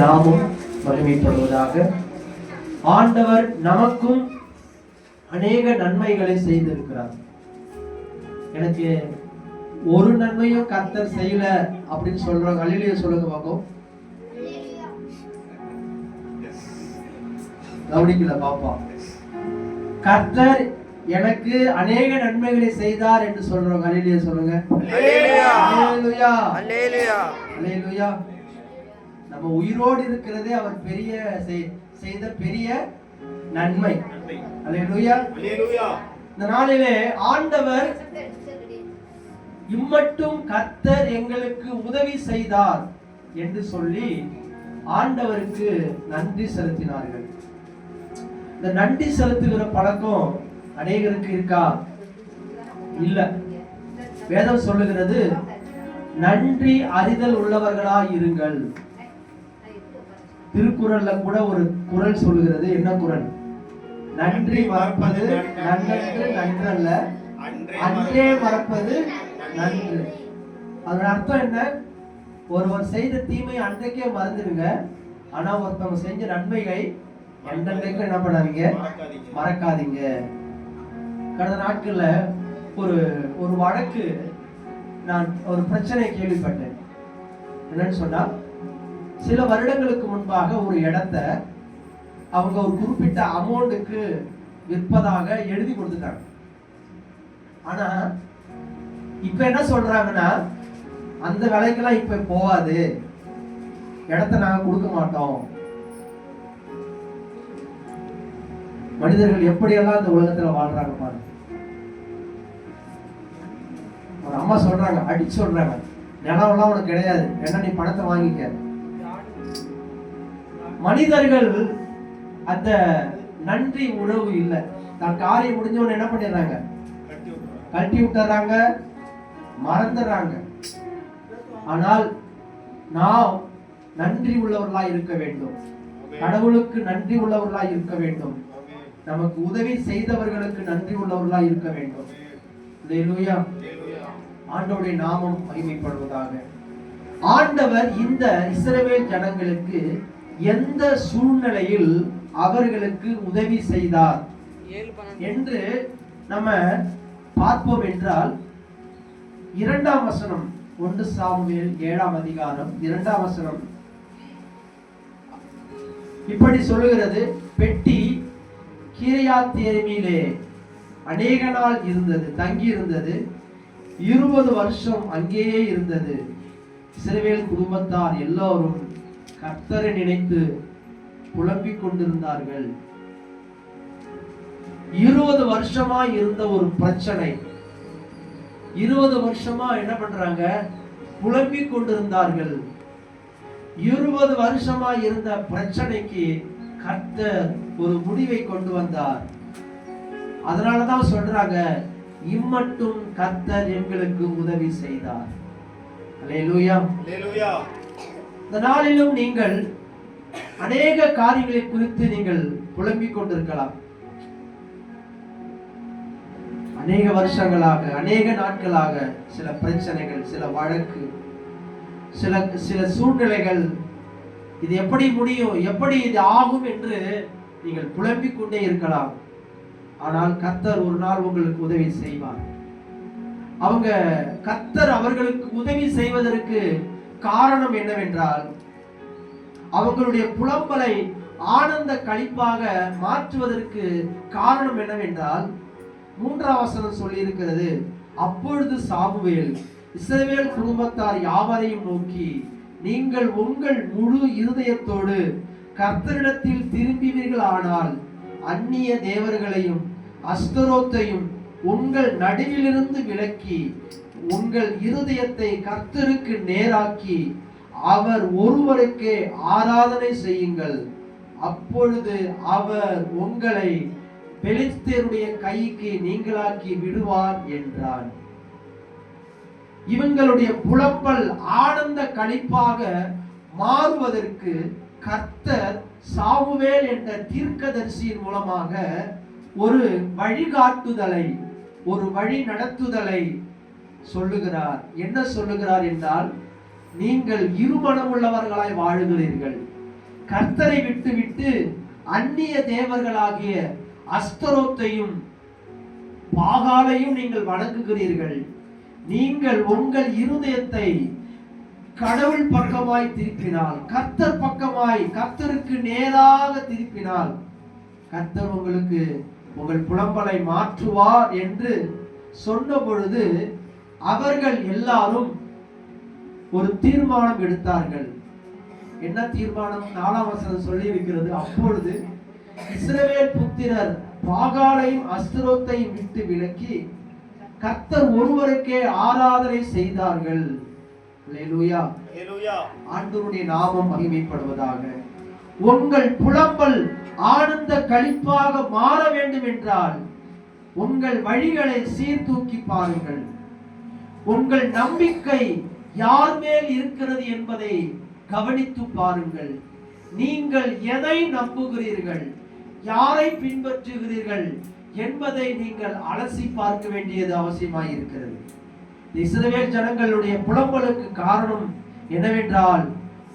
நாமும் மகிமைப்படுவதாக. ஆண்டவர் நமக்கும் அநேக நன்மைகளை செய்திருக்கிறார். எனக்கு ஒரு நன்மையும் கர்த்தர் செய்யல அப்படின்னு சொல்றாங்க அழிலிய சொல்லுங்க பார்ப்போம். கவனிக்கல பாப்பா. கர்த்தர் எனக்கு அநேக நன்மைகளை செய்தார் என்று சொல்றோம் அழிலிய சொல்லுங்க. நம்ம உயிரோடு இருக்கிறதே அவர் பெரிய செய்- செய்த பெரிய நன்மை. இந்த நாளிலே ஆண்டவர் இம்மட்டும் கர்த்தர் எங்களுக்கு உதவி செய்தார் என்று சொல்லி ஆண்டவருக்கு நன்றி செலுத்தினார்கள். இந்த நன்றி செலுத்துகிற பழக்கம் அநேகருக்கு இருக்கா? இல்ல. வேதம் சொல்லுகிறது நன்றி அறிதல் உள்ளவர்களாய் இருங்கள் திருக்குறள்ல கூட ஒரு குறள் சொல்லுகிறது. என்ன குறள்? நன்றி மறப்பது நன்றன்று நன்றல்ல. அன்றே மறப்பது நன்று. அதோட அர்த்தம் என்ன? ஒருவர் செய்த தீமை அன்றைக்கே மறந்துடுங்க. ஆனா ஒருத்தவங்க செஞ்ச நன்மைகளை அன்றன்றைக்கும் என்ன பண்ணாதீங்க? மறக்காதீங்க. கடந்த நாட்கள்ல ஒரு ஒரு வழக்கு நான் ஒரு பிரச்சனை கேள்விப்பட்டேன். என்னன்னு சொன்னா சில வருடங்களுக்கு முன்பாக ஒரு இடத்த அவங்க ஒரு குறிப்பிட்ட அமௌண்ட்டுக்கு விற்பதாக எழுதி கொடுத்துட்டாங்க. ஆனா இப்ப என்ன சொல்றாங்கன்னா அந்த விலைக்கெல்லாம் இப்ப போகாது. இடத்த நாங்க கொடுக்க மாட்டோம். மனிதர்கள் எப்படியெல்லாம் இந்த உலகத்துல வாழ்றாங்க பாருங்க. ஒரு அம்மா சொல்றாங்க அடிச்சு சொல்றாங்க நிலமெல்லாம் உனக்கு கிடையாது. என்ன நீ பணத்தை வாங்கிக்க? மனிதர்கள் அந்த நன்றி உறவு இல்லை. தான் காரியம் முடிஞ்சவன என்ன பண்ணிடுறாங்க? கழட்டி விட்டுறாங்க. மறந்துடுறாங்க. ஆனால் நாம் நன்றி உள்ளவர்களாய் இருக்க வேண்டும். கடவுளுக்கு நன்றி உள்ளவர்களாய் இருக்க வேண்டும். நமக்கு உதவி செய்தவர்களுக்கு நன்றி உள்ளவர்களாய் இருக்க வேண்டும். ஆண்டவருடைய நாமம் மகிமைப்படுவதாக. ஆண்டவர் இந்த இஸ்ரவேல் ஜனங்களுக்கு எந்த சூழ்நிலையில் அவர்களுக்கு உதவி செய்தார்? என்று நம்ம பார்ப்போம் என்றால் இரண்டாம் வசனம் ஒன்று சாமுவேல் ஏழாம் அதிகாரம் இரண்டாம் வசனம். இப்படி சொல்லுகிறது பெட்டி கீரையாத்தேரிமிலே அநேக நாள் இருந்தது தங்கி இருந்தது இருபது வருஷம் அங்கேயே இருந்தது. இஸ்ரவேல் குடும்பத்தார் எல்லோரும் கர்த்தரை நினைத்து புலம்பிக் கொண்டிருந்தார்கள். இருபது வருஷமா இருந்த ஒரு பிரச்சனை. இருபது வருஷமா என்ன பண்றாங்க? புலம்பிக் கொண்டிருந்தார்கள். இருபது வருஷமா இருந்த பிரச்சனைக்கு கர்த்தர் ஒரு முடிவை கொண்டு வந்தார். அதனாலதான் சொல்றாங்க இம்மட்டும் கர்த்தர் எங்களுக்கு உதவி செய்தார். அல்லேலூயா இந்த நாளிலும் நீங்கள் அநேக காரியங்களை குறித்து நீங்கள் புலம்பிக் கொண்டிருக்கலாம். அநேக வருஷங்களாக அநேக நாட்களாக சில பிரச்சனைகள் சில வழக்கு சில சில சூழ்நிலைகள் இது எப்படி முடியும் எப்படி இது ஆகும் என்று நீங்கள் புலம்பிக் கொண்டே இருக்கலாம். ஆனால் கத்தர் ஒரு நாள் உங்களுக்கு உதவி செய்வார். அவங்க கத்தர் அவர்களுக்கு உதவி செய்வதற்கு காரணம் என்னவென்றால் அவங்களுடைய புலம்பலை ஆனந்த கழிப்பாக மாற்றுவதற்கு காரணம் என்னவென்றால் மூன்றாம் வசனம் சொல்லி இருக்கிறது அப்பொழுது சாமுவேல் இஸ்ரவேல் குடும்பத்தார் யாவரையும் நோக்கி நீங்கள் உங்கள் முழு இருதயத்தோடு கர்த்தரிடத்தில் திரும்பினீர்கள் ஆனால் அந்நிய தேவர்களையும் அஸ்தரோத்தையும் உங்கள் நடுவிலிருந்து விலக்கி உங்கள் இருதயத்தை கர்த்தருக்கு நேராக்கி அவர் ஒருவருக்கே ஆராதனை செய்யுங்கள். அப்பொழுது அவர் உங்களை பெலிஸ்தேருடைய கைக்கு நீங்களாக்கி விடுவார் என்றான் இவங்களுடைய புலப்பல் ஆனந்த கழிப்பாக மாறுவதற்கு கர்த்தர் சாமுவேல் என்ற தீர்க்கதரிசியின் மூலமாக ஒரு வழிகாட்டுதலை ஒரு வழி நடத்துதலை சொல்லுகிறார். என்ன சொல்லுகிறார் என்றால் நீங்கள் இருமனமுள்ளவர்களாய் வாழுகிறீர்கள். கர்த்தரை விட்டுவிட்டு அந்நிய தேவர்களாகிய அஸ்தரோத்தையும் பாகாலையும் நீங்கள் வணங்குகிறீர்கள். நீங்கள் உங்கள் இருதயத்தை கடவுள் பக்கமாய் திருப்பினால் கர்த்தர் பக்கமாய் கர்த்தருக்கு நேராக திருப்பினால் கர்த்தர் உங்களுக்கு உங்கள் புலம்பலை மாற்றுவார் என்று சொன்ன பொழுது அவர்கள் எல்லாரும் ஒரு தீர்மானம் எடுத்தார்கள். என்ன தீர்மானம்? நாலாம் வசனம் சொல்லி இருக்கிறது அப்பொழுது இஸ்ரவேல் புத்திரர் பாகாலையும் அஸ்திரோத்தையும் விட்டு விலக்கி கர்த்தர் ஒருவருக்கே ஆராதனை செய்தார்கள். ஆண்டவருடைய நாமம் மகிமைப்படுவதாக. உங்கள் புலம்பல் ஆனந்த களிப்பாக மாற வேண்டும் என்றால் உங்கள் வழிகளை சீர்தூக்கி பாருங்கள். உங்கள் நம்பிக்கை யார் மேல் இருக்கிறது என்பதை கவனித்து பாருங்கள். நீங்கள் எதை நம்புகிறீர்கள்? யாரை பின்பற்றுகிறீர்கள் என்பதை நீங்கள் அலசி பார்க்க வேண்டியது அவசியமாய் இருக்கிறது. இஸ்ரவேல் ஜனங்களுடைய புலம்பலுக்கு காரணம் என்னவென்றால்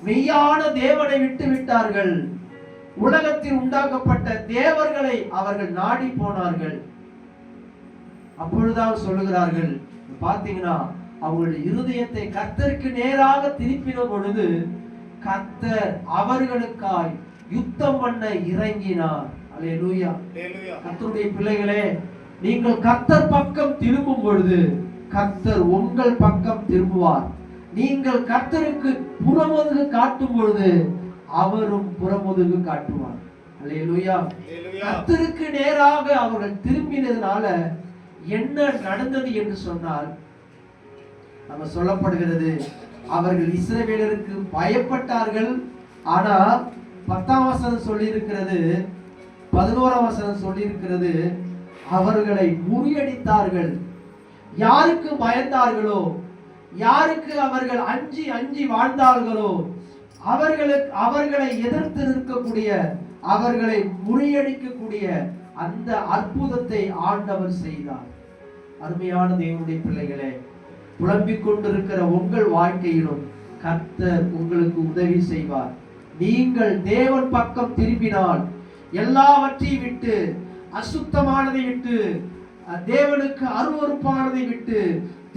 மெய்யான தேவனை விட்டு விட்டார்கள் உலகத்தில் உண்டாக்கப்பட்ட தேவர்களை அவர்கள் நாடி போனார்கள். அப்பொழுதான் சொல்லுகிறார்கள் பார்த்தீங்கன்னா அவங்களுடைய இருதயத்தை கர்த்தருக்கு நேராக திருப்பின பொழுது கர்த்தர் அவர்களுக்காய் யுத்தம் பண்ண இறங்கினார். அல்லேலூயா. கர்த்தருடைய பிள்ளைகளே நீங்கள் கர்த்தர் பக்கம் திரும்பும் பொழுது கர்த்தர் உங்கள் பக்கம் திரும்புவார். நீங்கள் கர்த்தருக்கு புறமுதுகு காட்டும் பொழுது அவரும் புறமுதுகு காட்டுவார். அல்லேலூயா. கர்த்தருக்கு நேராக அவர்கள் திரும்பினதுனால என்ன நடந்தது என்று சொன்னால் நம்ம சொல்லப்படுகிறது அவர்கள் இஸ்ரவேலருக்கு பயப்பட்டார்கள். ஆனா பத்தாம் வசனம் சொல்லி இருக்கிறது பதினோராம் வசனம் சொல்லி இருக்கிறது அவர்களை முறியடித்தார்கள். யாருக்கு பயந்தார்களோ யாருக்கு அவர்கள் அஞ்சி அஞ்சி வாழ்ந்தார்களோ அவர்களுக்கு அவர்களை எதிர்த்து நிற்கக்கூடிய அவர்களை முறியடிக்கக்கூடிய அந்த அற்புதத்தை ஆண்டவர் செய்தார். அருமையான தேவனுடைய பிள்ளைகளே புலம்பிக் கொண்டிருக்கிற உங்கள் வாழ்க்கையிலும் கர்த்தர் உங்களுக்கு உதவி செய்வார். நீங்கள் தேவன் பக்கம் திரும்பினால் எல்லாவற்றையும் விட்டு அசுத்தமானதை விட்டு தேவனுக்கு அருவருப்பானதை விட்டு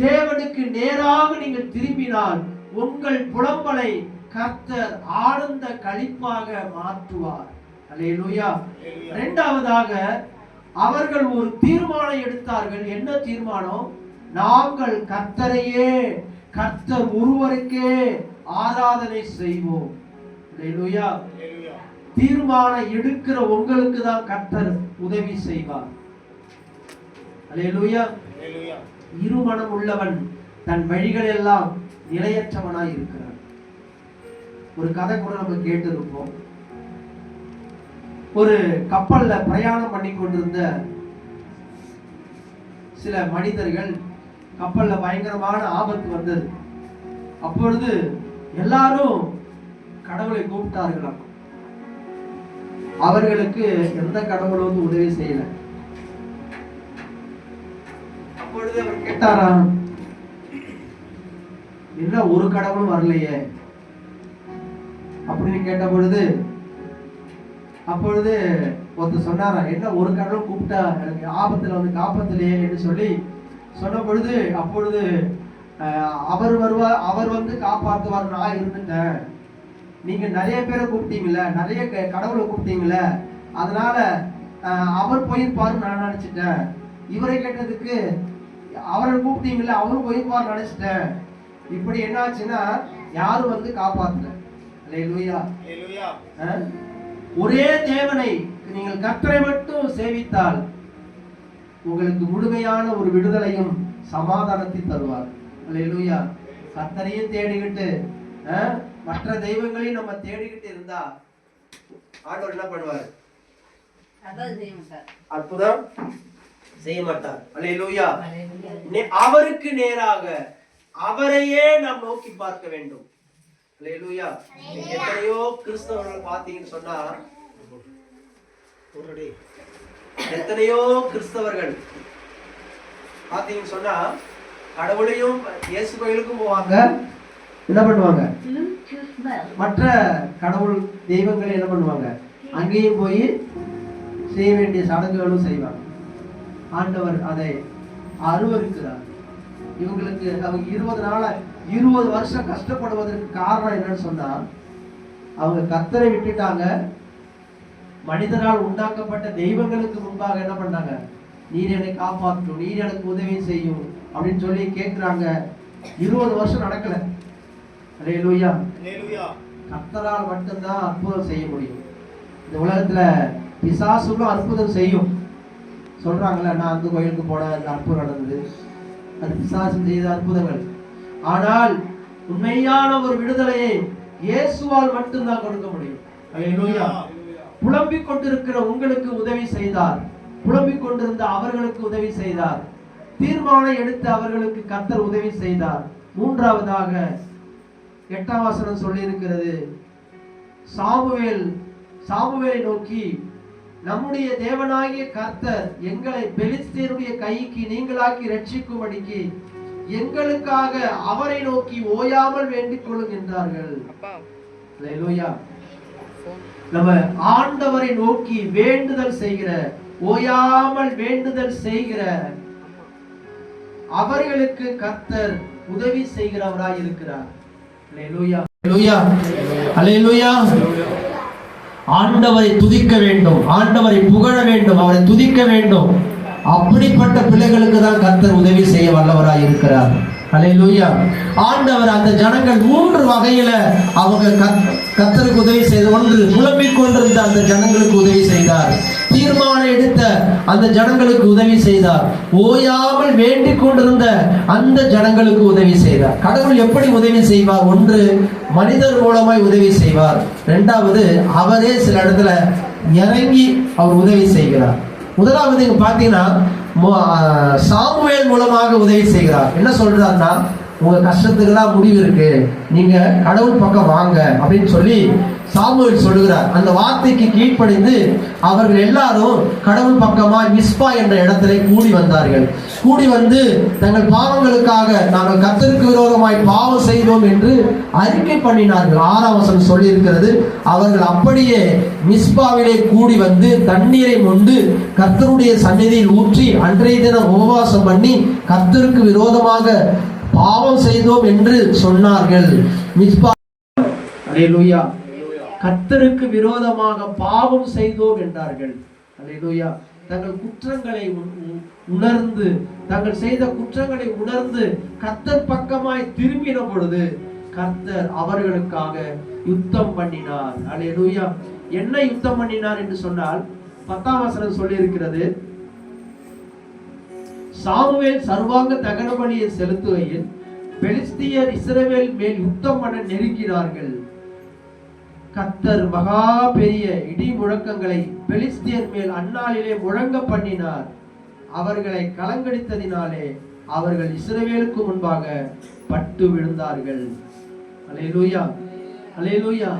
தேவனுக்கு நேராக நீங்கள் திரும்பினால் உங்கள் புலம்பலை கர்த்தர் ஆனந்த களிப்பாக மாற்றுவார். அல்லேலூயா இரண்டாவதாக அவர்கள் ஒரு தீர்மானம் எடுத்தார்கள். என்ன தீர்மானம்? நாங்கள் கர்த்தரையே கர்த்தர் ஒருவருக்கே ஆராதனை செய்வோம். தீர்மானம் எடுக்கிற உங்களுக்கு தான் கர்த்தர் உதவி செய்வார். இருமனம் உள்ளவன் தன் வழிகள் எல்லாம் நிலையற்றவனாய் இருக்கிறான். ஒரு கதை கூட நம்ம கேட்டிருப்போம். ஒரு கப்பல்ல பிரயாணம் பண்ணி கொண்டிருந்த சில மனிதர்கள் கப்பல்ல பயங்கரமான ஆபத்து வந்தது. அப்பொழுது எல்லாரும் கடவுளை கூப்பிட்டார்களாம். அவர்களுக்கு எந்த கடவுளும் வந்து உதவி செய்யல. அப்பொழுது அவர் கேட்டாராம் என்ன ஒரு கடவுளும் வரலையே. அப்படின்னு கேட்ட பொழுது அப்பொழுது ஒருத்தர் சொன்னாரா என்ன ஒரு கடவுள் கூப்பிட்டா எனக்கு ஆபத்துல வந்து காப்பாத்தலையே என்று சொல்லி சொன்ன பொழுது அப்பொழுது அவர் வருவார் அவர் வந்து காப்பாத்துவார் நான் இருந்துட்டேன். நீங்க நிறைய பேரை கூப்பிட்டீங்கல்ல நிறைய கடவுளை கூப்பிட்டீங்கல்ல அதனால அவர் போயிருப்பாருன்னு நான் நினைச்சிட்டேன். இவரை கேட்டதுக்கு அவரை கூப்பிட்டீங்கல்ல அவரும் போயிருப்பார் நினைச்சிட்டேன். இப்படி என்னாச்சுன்னா யாரும் வந்து காப்பாத்தல. அஹ்? ஒரே தேவனை நீங்கள் கர்த்தரை மட்டும் சேவித்தால் உங்களுக்கு முழுமையான ஒரு விடுதலையும் சமாதானத்தை தருவார். அல்லேலூயா கர்த்தரையும் தேடிக்கிட்டு மற்ற தெய்வங்களையும் நம்ம தேடிக்கிட்டு இருந்தா ஆண்டவர் என்ன பண்ணுவார்? அற்புதம் செய்ய மாட்டார். அல்லேலூயா நே- அவருக்கு நேராக அவரையே நாம் நோக்கி பார்க்க வேண்டும். அல்லேலூயா எத்தனையோ கிறிஸ்தவர்கள் பார்த்தீங்கன்னு சொன்னா எத்தனையோ கிறிஸ்தவர்கள் பார்த்தீங்கன்னு சொன்னா கடவுளையும் இயேசு கோயிலுக்கும் போவாங்க. என்ன பண்ணுவாங்க. மற்ற கடவுள் தெய்வங்களை என்ன பண்ணுவாங்க? அங்கேயும் போய் செய்ய வேண்டிய சடங்குகளும் செய்வாங்க. ஆண்டவர் அதை அருவருக்கிறார். இவங்களுக்கு அவங்க இருபது நாளா இருபது வருஷம் கஷ்டப்படுவதற்கு காரணம் என்னன்னு சொன்னா அவங்க கத்தரை விட்டுட்டாங்க. மனிதரால் உண்டாக்கப்பட்ட தெய்வங்களுக்கு முன்பாக என்ன பண்ணாங்க? நீர் என்னை காப்பாற்றும் நீர் எனக்கு உதவி செய்யும் அப்படின்னு சொல்லி கேட்குறாங்க இருபது வருஷம் நடக்கல. அலே லூயா கர்த்தரால் மட்டும்தான் அற்புதம் செய்ய முடியும். இந்த உலகத்துல பிசாசுகளும் அற்புதம் செய்யும். சொல்றாங்கல்ல நான் அந்த கோயிலுக்கு போன அந்த அற்புதம் நடந்தது. அது பிசாசு செய்த அற்புதங்கள். ஆனால் உண்மையான ஒரு விடுதலையை இயேசுவால் மட்டும்தான் கொடுக்க முடியும். புலம்பிக் கொண்டிருக்கிற உங்களுக்கு உதவி செய்தார். புலம்பிக் கொண்டிருந்த அவர்களுக்கு உதவி செய்தார். தீர்மானம் எடுத்து அவர்களுக்கு கர்த்தர் உதவி செய்தார். மூன்றாவதாக எட்டாம் வசனம் சொல்லி இருக்கிறது சாமுவேல் சாமுவேலை நோக்கி நம்முடைய தேவனாகிய கர்த்தர் எங்களை பெலிஸ்தீருடைய கைக்கு நீங்களாக்கி ரட்சிக்கும்படிக்கு எங்களுக்காக அவரை நோக்கி ஓயாமல் வேண்டிக் phone. நம்ம ஆண்டவரை நோக்கி வேண்டுதல் செய்கிற ஓயாமல் வேண்டுதல் செய்கிற அவர்களுக்கு கர்த்தர் உதவி செய்கிறவராய் இருக்கிறார். ஆண்டவரை துதிக்க வேண்டும். ஆண்டவரை புகழ வேண்டும். அவரை துதிக்க வேண்டும். அப்படிப்பட்ட பிள்ளைகளுக்கு தான் கர்த்தர் உதவி செய்ய வல்லவராய் இருக்கிறார். அல்லேலூயா ஆண்டவர் அந்த ஜனங்கள் மூன்று வகையில அவங்க கத்- கர்த்தருக்கு உதவி செய்த ஒன்று புலம்பிக் கொண்டிருந்த அந்த ஜனங்களுக்கு உதவி செய்தார். தீர்மானம் எடுத்த அந்த ஜனங்களுக்கு உதவி செய்தார். ஓயாமல் வேண்டிக் கொண்டிருந்த அந்த ஜனங்களுக்கு உதவி செய்தார். கடவுள் எப்படி உதவி செய்வார்? ஒன்று மனிதர் மூலமாய் உதவி செய்வார். இரண்டாவது அவரே சில இடத்துல இறங்கி அவர் உதவி செய்கிறார். முதலாவது இங்க பாத்தீங்கன்னா சாமுவேல் மூலமாக உதவி செய்கிறார். என்ன சொல்றாருன்னா உங்க தான் முடிவு இருக்கு. நீங்க கடவுள் பக்கம் வாங்க. அப்படின்னு சொல்லி சாமுவேல் சொல்லுகிறார் அந்த வார்த்தைக்கு கீழ்ப்படைந்து அவர்கள் எல்லாரும் கடவுள் பக்கமாய் மிஸ்பா என்ற இடத்திலே கூடி வந்தார்கள். கூடி வந்து தங்கள் பாவங்களுக்காக நாங்கள் கர்த்தருக்கு விரோதமாய் பாவம் செய்தோம் என்று அறிக்கை பண்ணினார்கள். ஆறாம் சொல்லியிருக்கிறது அவர்கள் அப்படியே மிஸ்பாவிலே கூடி வந்து தண்ணீரை மொண்டு கர்த்தருடைய சந்நிதியில் ஊற்றி அன்றைய தினம் உபவாசம் பண்ணி கர்த்தருக்கு விரோதமாக பாவம் செய்தோம் என்று சொன்னார்கள். மிஸ்பா அல்லேலூயா கர்த்தருக்கு விரோதமாக பாவம் செய்தோம் என்றார்கள். அல்லேலூயா. தங்கள் குற்றங்களை உ- உணர்ந்து தங்கள் செய்த குற்றங்களை உணர்ந்து கர்த்தர் பக்கமாய் திரும்பின பொழுது கர்த்தர் அவர்களுக்காக யுத்தம் பண்ணினார். அல்லேலூயா. என்ன யுத்தம் பண்ணினார் என்று சொன்னால் பத்தாம் வசனம் சொல்லி இருக்கிறது சாமுவேல் சர்வாங்க தகன பலியை செலுத்துகையில் பெலிஸ்தியர் இஸ்ரவேல் மேல் யுத்தம் பண்ண நெருங்கினார்கள். கத்தர் மகா பெரிய இடி முழக்கங்களை பெலிஸ்தியர் மேல் அந்நாளிலே முழங்க பண்ணினார். அவர்களை கலங்கடித்ததினாலே அவர்கள் இஸ்ரவேலுக்கு முன்பாக பட்டு விழுந்தார்கள். அலையலூயா அலேலூயா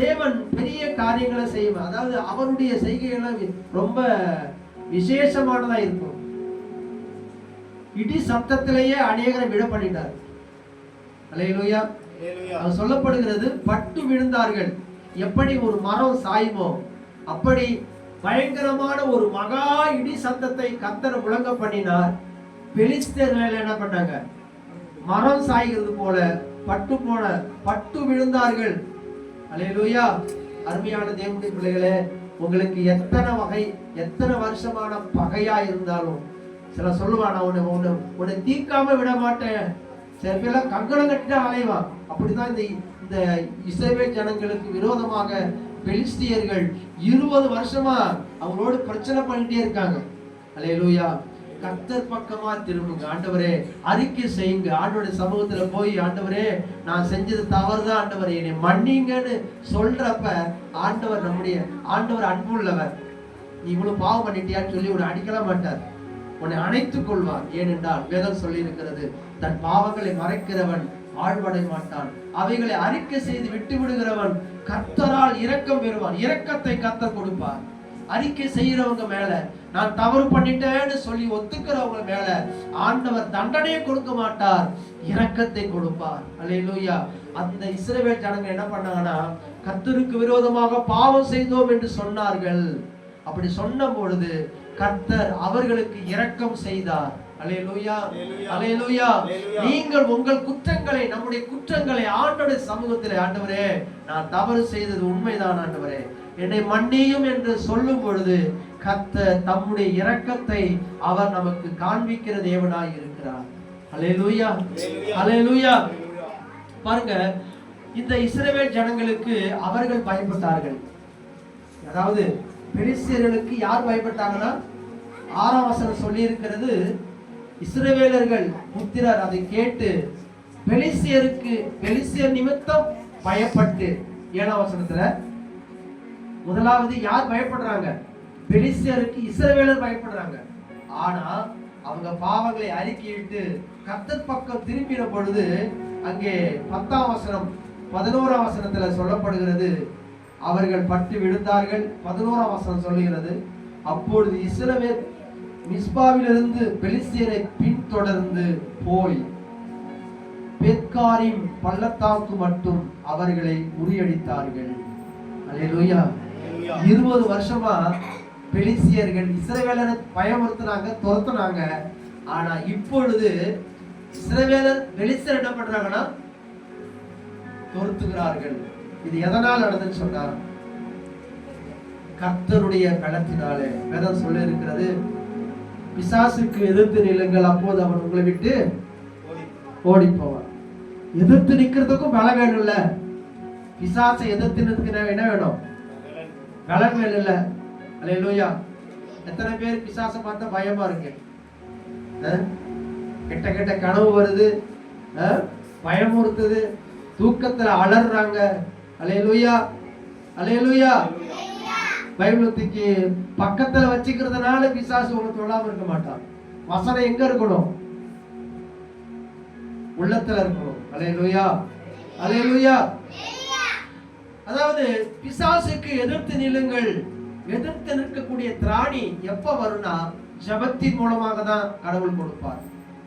தேவன் பெரிய காரியங்களை செய்வார் அதாவது அவருடைய செய்கைகள் ரொம்ப விசேஷமானதா இருக்கும். இடி சத்தத்திலேயே அநேகரை விட பண்ணிட்டார். அலையலூயா. அது சொல்லப்படுகிறது பட்டு விழுந்தார்கள். எப்படி ஒரு மரம் சாயுமோ அப்படி பயங்கரமான ஒரு மகா இடி சத்தத்தை கத்தர் முழங்க பண்ணினார். பெலிஸ்தர்கள் என்ன பண்ணாங்க? மரம் சாய்கிறது போல பட்டு போன பட்டு விழுந்தார்கள். அலையலூயா அருமையான தேவனுடைய பிள்ளைகளே உங்களுக்கு எத்தனை வகை எத்தனை வருஷமான பகையா இருந்தாலும் சில சொல்லுவான் நான் உன்னை உன்னை உன்னை தீர்க்காம விட மாட்டேன். சில பேர்லாம் கங்கணம் கட்டிட்டு அலைவான் அப்படிதான் இந்த இந்த இஸ்ரவேல் ஜனங்களுக்கு விரோதமாக பெலிஸ்தியர்கள் இருபது வருஷமா அவங்களோடு பிரச்சனை பண்ணிட்டே இருக்காங்க. அலையலூயா. கர்த்தர் பக்கமா திரும்புங்க. ஆண்டவரே அறிக்கை செய்யுங்க. ஆண்டவருடைய சமூகத்துல போய் ஆண்டவரே நான் செஞ்சது தவறுதான் ஆண்டவரே என்னை மன்னிங்கன்னு சொல்றப்ப ஆண்டவர் நம்முடைய ஆண்டவர் அன்புள்ளவர். நீ இவ்வளவு பாவம் பண்ணிட்டியான்னு சொல்லி உன்னை அடிக்கலாம் மாட்டார். உன்னை அணைத்துக் கொள்வார். ஏனென்றால் வேதம் சொல்லியிருக்கிறது தன் பாவங்களை மறைக்கிறவன் ஆழ்வடைய மாட்டான். அவைகளை அறிக்கை செய்து விட்டு விடுகிறவன் கர்த்தரால் இரக்கம் பெறுவான். இரக்கத்தை கர்த்தர் கொடுப்பார். அறிக்கை செய்யறவங்க மேல நான் தவறு பண்ணிட்டேன்னு சொல்லி ஒத்துக்கிறவங்க மேல ஆண்டவர் தண்டனையை கொடுக்க மாட்டார். இரக்கத்தை கொடுப்பார். அல்லேலூயா. அந்த இஸ்ரவேல் ஜனங்க என்ன பண்ணாங்கன்னா கர்த்தருக்கு விரோதமாக பாவம் செய்தோம் என்று சொன்னார்கள். அப்படி சொன்ன பொழுது கர்த்தர் அவர்களுக்கு இரக்கம் செய்தார். நீங்கள் உங்கள் குற்றங்களை நம்முடைய குற்றங்களை ஆண்டோடைய சமூகத்திலே ஆண்டவரே நான் தவறு செய்தது உண்மைதான் ஆண்டவரே. என்னை மன்னியும் என்று சொல்லும் பொழுது கர்த்தர் தம்முடைய இரக்கத்தை அவர் நமக்கு காண்பிக்கிற தேவனாய் இருக்கிறார். அல்லேலூயா அல்லேலூயா பாருங்க இந்த இஸ்ரவேல் ஜனங்களுக்கு அவர்கள் பயப்பட்டார்கள். அதாவது பெலிசியர்களுக்கு யார் பயப்பட்டாங்கன்னா? ஆறாம் வசனம் சொல்லி இருக்கிறது இஸ்ரவேலர்கள் புத்திரர் அதை கேட்டு பெலிசியருக்கு பெலிசியர் நிமித்தம் பயப்பட்டு. ஏழாம் வசனத்துல முதலாவது யார் பயப்படுறாங்க? பெலிசியருக்கு இஸ்ரவேலர் பயப்படுறாங்க. ஆனா அவங்க பாவங்களை அறிக்கையிட்டு கத்தர் பக்கம் திரும்பின பொழுது அங்கே பத்தாம் வசனம் பதினோராம் வசனத்துல சொல்லப்படுகிறது அவர்கள் பட்டு விழுந்தார்கள். பதினோராம் வசனம் சொல்லுகிறது அப்பொழுது இஸ்ரவேல் மிஸ்பாவிலிருந்து பெலிஸ்தியரை பின்தொடர்ந்து போய் பெத்காரின் பள்ளத்தாக்கு மட்டும் அவர்களை முறியடித்தார்கள். அல்லேலூயா. இருபது வருஷமா பெலிசியர்கள் இஸ்ரவேலரை பயமுறுத்தினாங்க துரத்துனாங்க. ஆனா இப்பொழுது இஸ்ரவேலர் பெலிசியர் என்ன பண்றாங்கன்னா துரத்துகிறார்கள். இது எதனால் நடந்துன்னு சொன்னார் கர்த்தருடைய பலத்தினாலே வேதம் சொல்ல இருக்கிறது பிசாசுக்கு எதிர்த்து நிலுங்கள் அப்போது அவன் உங்களை விட்டு ஓடி போவான் எதிர்த்து நிக்கிறதுக்கும் பலம் வேணும்ல. பிசாசை எதிர்த்து நிற்கிற என்ன வேணும்? பலம் வேணும் இல்ல அல்லேலூயா. எத்தனை பேர் பிசாசை பார்த்தா பயமா இருக்கு? கெட்ட கெட்ட கனவு வருது. பயமுறுத்துது. தூக்கத்துல அலறாங்க அல்லேலூயா அல்லேலூயா பைபிள் தூக்கி பக்கத்துல வச்சுக்கிறதுனால பிசாசு உங்களை தொடாம இருக்க மாட்டான். வசனம் எங்க இருக்கணும்? உள்ளத்துல இருக்கணும். அல்லேலூயா அல்லேலூயா அதாவது பிசாசுக்கு எதிர்த்து நில்லுங்கள். எதிர்த்து நிற்கக்கூடிய திராணி எப்ப வரும்னா ஜபத்தின் மூலமாக தான் கடவுள் கொடுப்பார்.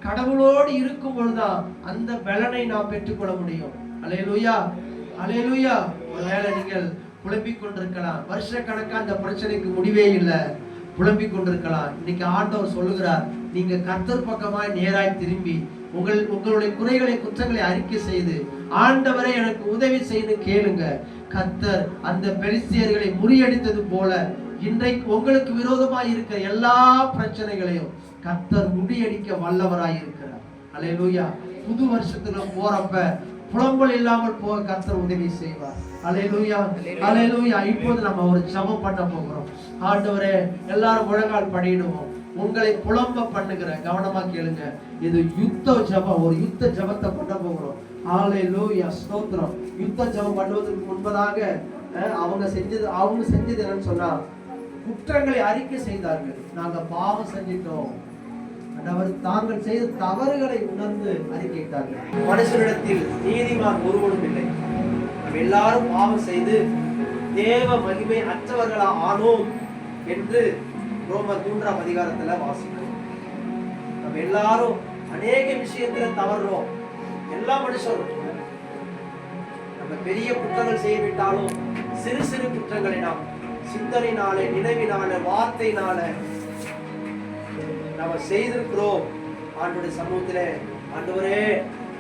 கடவுளோடு இருக்கும் பொழுதுதான் அந்த பலனை நாம் பெற்றுக்கொள்ள முடியும். அலையலூயா. அலையலூயா. ஒருவேளை நீங்கள் புலம்பிக் கொண்டிருக்கலாம். வருஷ கணக்கா அந்த பிரச்சனைக்கு முடிவே இல்லை. புலம்பிக் கொண்டிருக்கலாம். இன்னைக்கு ஆண்டவர் சொல்லுகிறார் நீங்க கர்த்தர் பக்கமாய் நேராய் திரும்பி உங்கள் உங்களுடைய குறைகளை குற்றங்களை அறிக்கை செய்து ஆண்டவரை எனக்கு உதவி செய்து கேளுங்க. கர்த்தர் அந்த பெலிஸ்தியர்களை முறியடித்தது போல இன்றைக்கு உங்களுக்கு விரோதமாய் இருக்கிற எல்லா பிரச்சனைகளையும் கர்த்தர் முறியடிக்க வல்லவராய் இருக்கிறார். அலையலூயா. புது வருஷத்துல போறப்ப புலம்பல் இல்லாமல் போக கர்த்தர் உதவி செய்வார். அல்லேலூயா அல்லேலூயா இப்போது நம்ம ஒரு ஜெபம் பண்ண போகிறோம். ஆண்டவரே எல்லாரும் முழங்கால் பண்ணிடுவோம் உங்களை புலம்ப பண்ணுகிற கவனமா கேளுங்க. இது யுத்த ஜெபம் ஒரு யுத்த ஜெபத்தை பண்ண போகிறோம். ஹalleluya ஸ்தோத்திரம். யுத்த ஜெபம் பண்ணுவதற்கு முன்பதாக அவங்க செஞ்சது அவங்க செஞ்சது என்னன்னு சொன்னா குற்றங்களை அறிக்கை செய்தார்கள். நாங்க பாவம் செஞ்சிட்டோம். அவர் தாங்கள் செய்த தவறுகளை உணர்ந்து அறிக்கையிட்டார்கள் மனுஷனிடத்தில் நீதிமான் ஒருவனும் இல்லை. நம்ம எல்லாரும் பாவம் செய்து தேவ மகிமை அற்றவர்களா ஆனோம் என்று ரோம மூன்றாம் அதிகாரத்துல வாசிக்கிறோம். நம்ம எல்லாரும் அநேக விஷயத்துல தவறுறோம். எல்லா மனுஷரும் நம்ம பெரிய குற்றங்கள் செய்யவிட்டாலும் சிறு சிறு குற்றங்களை நாம் சிந்தனையினால நினைவினால வார்த்தையினால நம்ம செய்திருக்கிறோம். ஆண்டோடைய சமூகத்துல ஆண்டவரே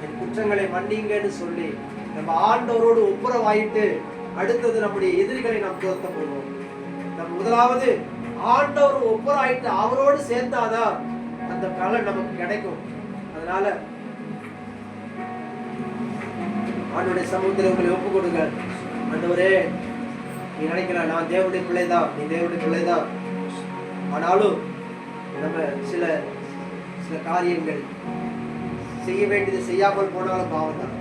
என் குற்றங்களை மன்னிங்கன்னு சொல்லி நம்ம ஆண்டவரோடு ஒப்புரவாயிட்டு அடுத்தது நம்முடைய எதிரிகளை நாம் துரத்த போகிறோம் நம்ம முதலாவது ஆண்டவர் ஒப்புராயிட்டு அவரோடு சேர்ந்தாதான் அந்த பலன் நமக்கு கிடைக்கும். அதனால ஆண்டோடைய சமூகத்தில் உங்களை ஒப்பு கொடுங்க ஆண்டவரே நீ நினைக்கலாம் நான் தேவனுடைய பிள்ளைதான் நீ தேவனுடைய பிள்ளைதான். ஆனாலும் நம்ம சில சில காரியங்கள் செய்ய வேண்டியது செய்யாமல் போனாலும் பாவம் தான்